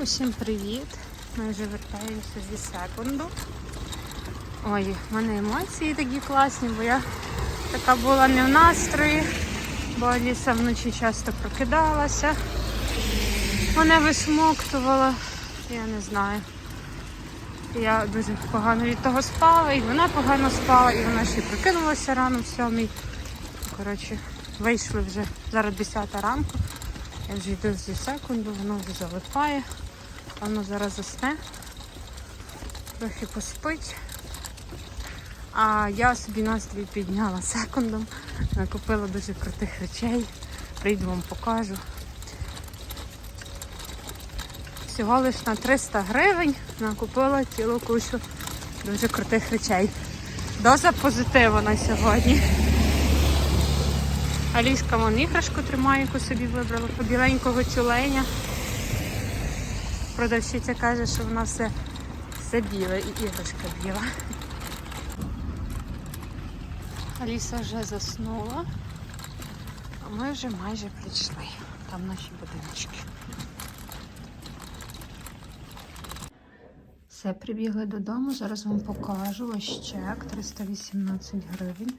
Усім привіт! Ми вже вертаємося зі секунду. Ой, в мене емоції такі класні, бо я така була не в настрої, бо Аліса вночі часто прокидалася. Мене висмоктувала, я не знаю. Я дуже погано від того спала, і вона погано спала, і вона ще й прокинулася рано в сьомій. Коротше, вийшли вже зараз 10 ранку. Я вже йду зі секунду, воно вже залипає. Воно зараз засне, трохи поспить. А я собі настрій підняла секундом, накупила дуже крутих речей. Прийду вам покажу. Всього лиш на 300 гривень накупила цілу кучу дуже крутих речей. Доза позитиву на сьогодні. Аліска вон іграшку тримає, яку собі вибрала, побіленького тюленя. Продавщиця каже, що в нас все, все біле і іграшка біла. Аліса вже заснула, а ми вже майже прийшли. Там наші будиночки. Все, прибігли додому, зараз вам покажу ось чек 318 гривень.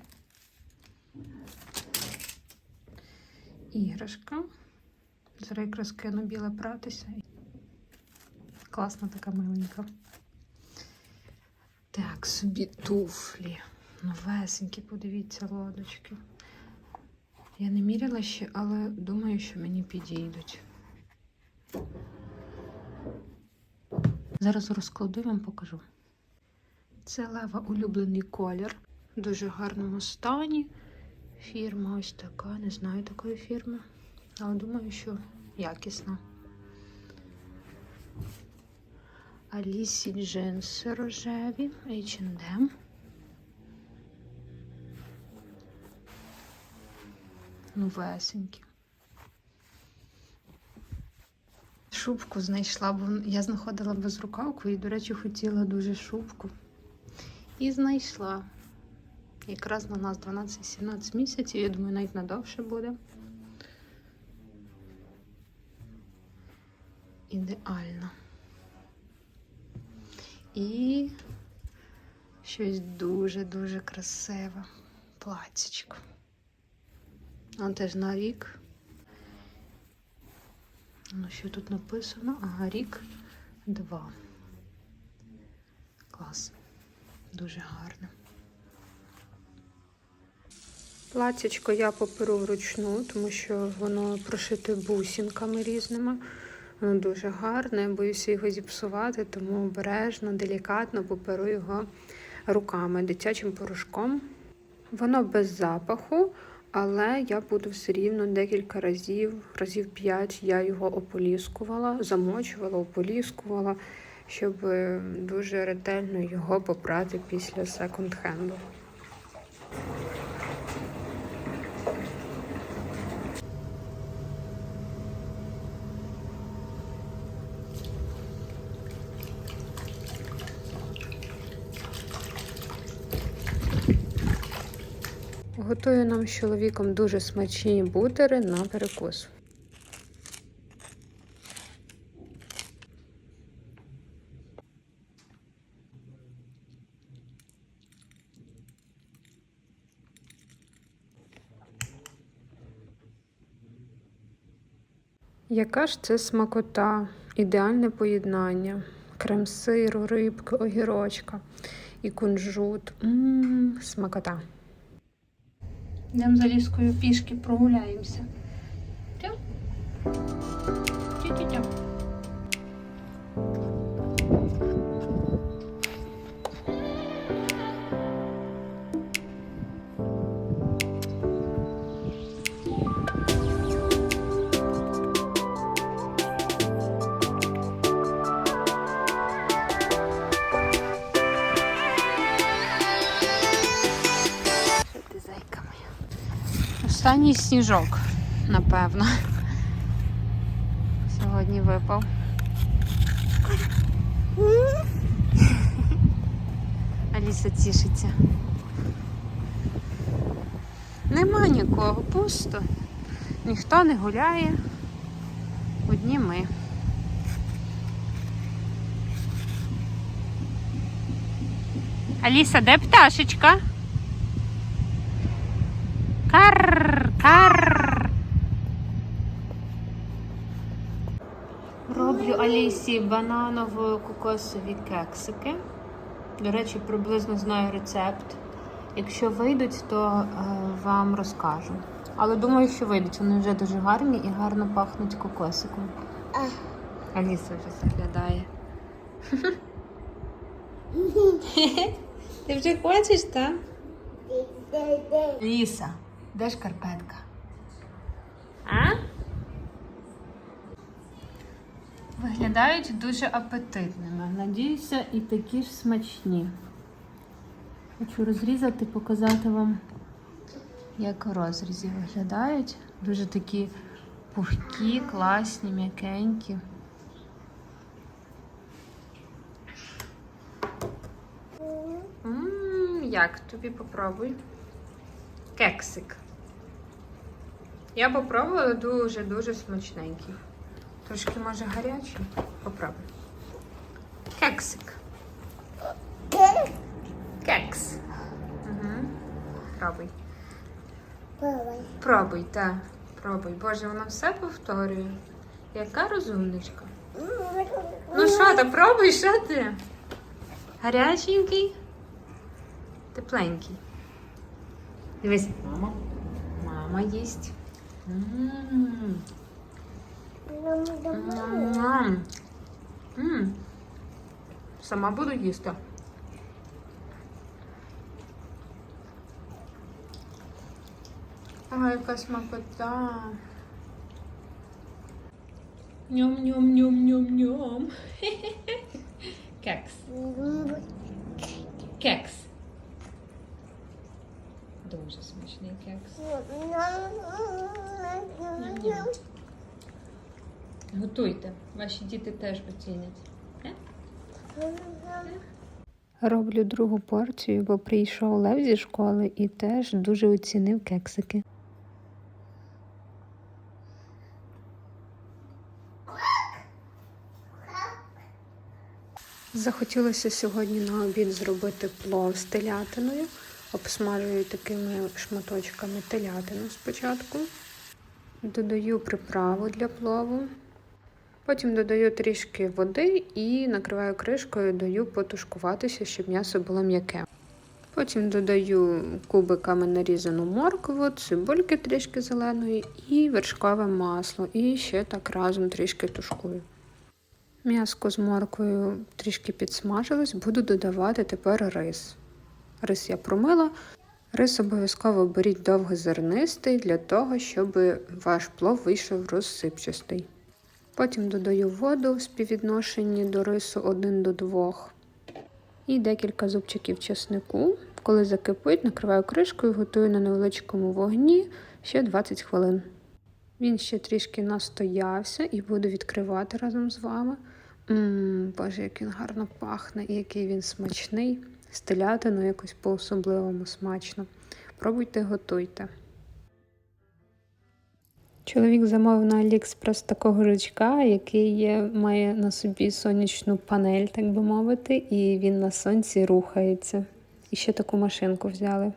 Іграшка. Зараз якраз біле пратися. Класна така миленька. Так, собі туфлі. Новесенькі, подивіться, лодочки. Я не міряла ще, але думаю, що мені підійдуть. Зараз розкладу і вам покажу. Це лева улюблений колір. В дуже гарному стані. Фірма ось така, не знаю такої фірми, але думаю, що якісна. Алісі джинси рожеві, H&M. Новесенькі. Шубку знайшла, бо я знаходила безрукавку і, до речі, хотіла дуже шубку. І знайшла. Якраз на нас 12-17 місяців, я думаю, навіть надовше буде. Ідеально. І щось дуже-дуже красиве. Платічко. А теж на рік. Ну, що тут написано? Ага, рік два. Клас. Дуже гарне. Платячко я поперу вручну, тому що воно прошите бусинками різними. Воно дуже гарне, боюся його зіпсувати, тому обережно, делікатно поперу його руками, дитячим порошком. Воно без запаху, але я буду все рівно декілька разів, разів п'ять я його ополіскувала, замочувала, ополіскувала, щоб дуже ретельно його попрати після секонд-хенду. Готую нам з чоловіком дуже смачні бутери на перекус. Яка ж це смакота, ідеальне поєднання. Крем сиру, рибки, огірочка і кунжут. Ммм, смакота. Йдемо за ліскою пішки, прогуляємося. Останній сніжок, напевно. Сьогодні випав. Аліса тішиться. Нема нікого, пусто, ніхто не гуляє, одні ми. Аліса, де пташечка? Кар, кар. Роблю Алісі бананово-кокосові кексики. До речі, приблизно знаю рецепт. Якщо вийдуть, то е, вам розкажу. Але думаю, що вийдуть. Вони вже дуже гарні і гарно пахнуть кокосиком. Аліса вже заглядає. Ти вже хочеш, так? Ліса, де шкарпетка? А? Виглядають дуже апетитними. Надіюся, і такі ж смачні. Хочу розрізати, показати вам, як у розрізі виглядають. Дуже такі пухкі, класні, м'якенькі. Як тобі попробуй? Кексик. Я попробувала дуже-дуже смачненький. Трошки може гарячий. Попробуй. Кексик. Кекс. Угу. Пробуй. Пробуй, так. Пробуй. Боже, вона все повторює. Яка розумничка. Ну що, та пробуй, що ти? Гаряченький? Тепленький. Дивись, мама. Мама їсть. М. Ням-ням. М. Сама буду їсти. Ага, яка смакота. Ням-ням-ням-ням-ням. Ваші діти теж оцінять. Роблю другу порцію, бо прийшов Лев зі школи і теж дуже оцінив кексики. Захотілося сьогодні на обід зробити плов з телятиною. Обсмажую такими шматочками телятину спочатку. Додаю приправу для плову. Потім додаю трішки води і накриваю кришкою, даю потушкуватися, щоб м'ясо було м'яке. Потім додаю кубиками нарізану моркву, цибульки трішки зеленої і вершкове масло. І ще так разом трішки тушкую. М'яско з морквою трішки підсмажилось, буду додавати тепер рис. Рис я промила. Рис обов'язково беріть довгозернистий для того, щоб ваш плов вийшов розсипчастий. Потім додаю воду в співвідношенні до рису 1 до 2 і декілька зубчиків чеснику. Коли закипить, накриваю кришкою, готую на невеличкому вогні ще 20 хвилин. Він ще трішки настоявся і буду відкривати разом з вами. Ммм, боже, як він гарно пахне і який він смачний. З телятиною якось по-особливому смачно. Пробуйте, готуйте. Чоловік замовив на Аліекспрес такого жучка, який має на собі сонячну панель, так би мовити, і він на сонці рухається. І ще таку машинку взяли.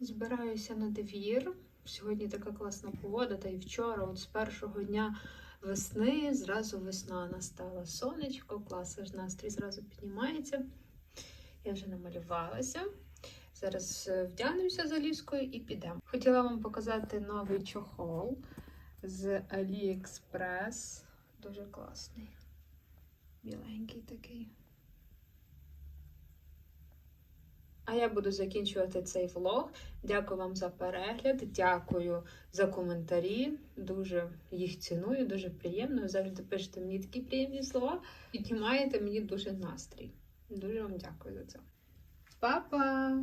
Збираюся на двір. Сьогодні така класна погода, та й вчора, от з першого дня весни, зразу весна настала. Сонечко, клас, аж настрій зразу піднімається. Я вже намалювалася. Зараз е, вдягнемося за ліскою і підемо. Хотіла вам показати новий чохол з AliExpress. Дуже класний. Біленький такий. А я буду закінчувати цей влог. Дякую вам за перегляд, дякую за коментарі. Дуже їх ціную, дуже приємно. Ви завжди пишете мені такі приємні слова. Піднімаєте мені дуже настрій. Дуже вам дякую за це. Па-па!